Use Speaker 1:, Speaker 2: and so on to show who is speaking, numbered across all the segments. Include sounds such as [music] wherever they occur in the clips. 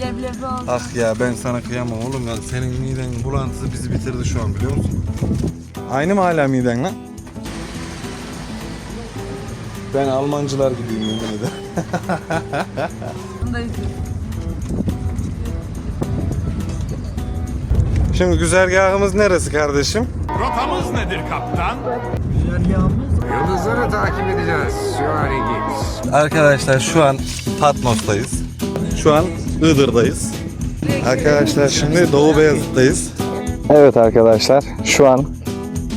Speaker 1: Leblebi oldu.
Speaker 2: Ah ya ben sana kıyamam oğlum ya. Senin miden bulantısı bizi bitirdi şu an biliyor musun? Aynı mı hala miden lan? Ben Almancılar gibiyim yemin ederim.
Speaker 1: Bunu da izledim.
Speaker 2: Şimdi güzergahımız neresi kardeşim?
Speaker 3: Rotamız nedir kaptan?
Speaker 4: Yıldızları takip edeceğiz. Süvari Gibbs.
Speaker 2: Arkadaşlar şu an Patmos'tayız. Şu an Iğdır'dayız. Arkadaşlar şimdi Doğu Beyazıt'tayız. Evet arkadaşlar şu an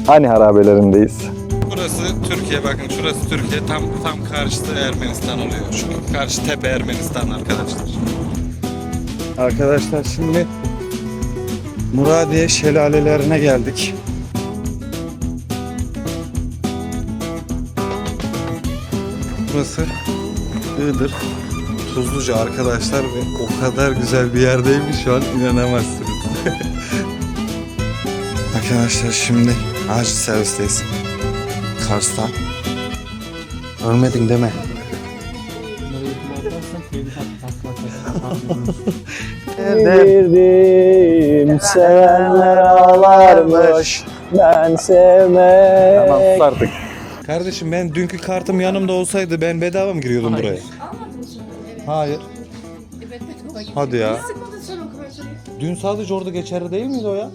Speaker 2: Ani harabelerindeyiz. Burası Türkiye bakın şurası Türkiye tam tam karşısı Ermenistan oluyor. Şu karşı tepe Ermenistan arkadaşlar. Arkadaşlar şimdi Muradiye şelalelerine geldik. Burası Iğdır Tuzluca arkadaşlar ve o kadar güzel bir yerdeyim ki şu an inanamazsınız. [laughs] arkadaşlar şimdi acil servisteyiz. Kars'tan. Ölmedin deme.
Speaker 5: Girdim sevenler ağlarmış ben sevmek.
Speaker 2: Tamam sus artık. Kardeşim ben dünkü kartım yanımda olsaydı ben bedava mı giriyordum buraya? Hayır.
Speaker 6: Evet.
Speaker 2: Hadi ya. Dün sadece orada geçerli değil miydi o ya?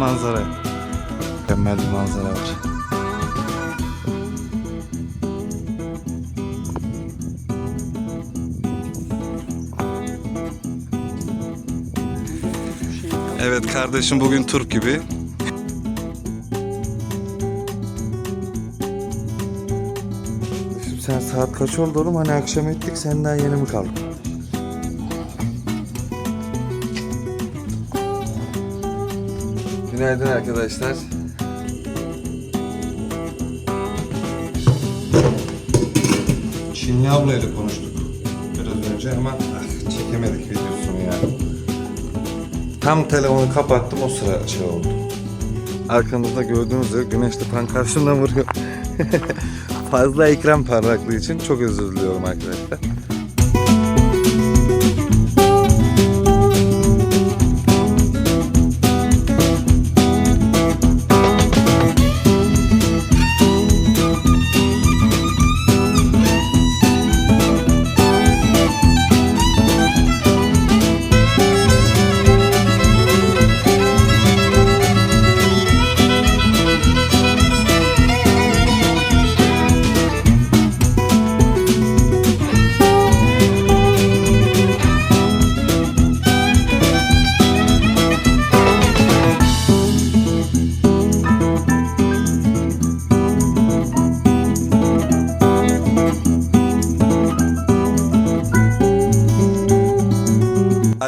Speaker 2: Manzaraya. Mükemmel bir manzara var. Evet kardeşim bugün Türk gibi. Şimdi sen saat kaç oldu oğlum? Hani akşam ettik sen daha yeni mi kaldın? Günaydın arkadaşlar. Çinli ablayla konuştuk biraz önce ama ah, çekemedik videosunu ya. Tam telefonu kapattım o sıra şey oldu. Arkamızda gördüğünüz üzere güneş de tam karşımdan vuruyor. [laughs] Fazla ekran parlaklığı için çok özür diliyorum arkadaşlar.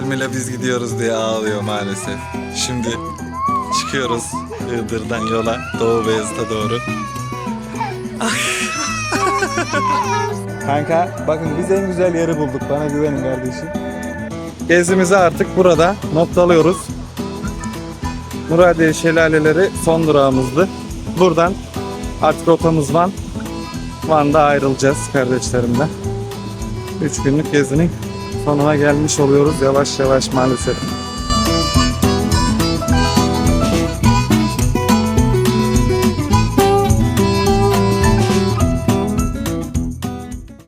Speaker 2: Almila biz gidiyoruz diye ağlıyor maalesef. Şimdi çıkıyoruz Iğdır'dan yola Doğu Beyazıt'a doğru. [laughs] Kanka bakın biz en güzel yeri bulduk. Bana güvenin kardeşim. Gezimizi artık burada noktalıyoruz. Muradiye Şelaleleri son durağımızdı. Buradan artık rotamız Van. Van'da ayrılacağız kardeşlerimle. 3 günlük gezinin sonuna gelmiş oluyoruz yavaş yavaş maalesef.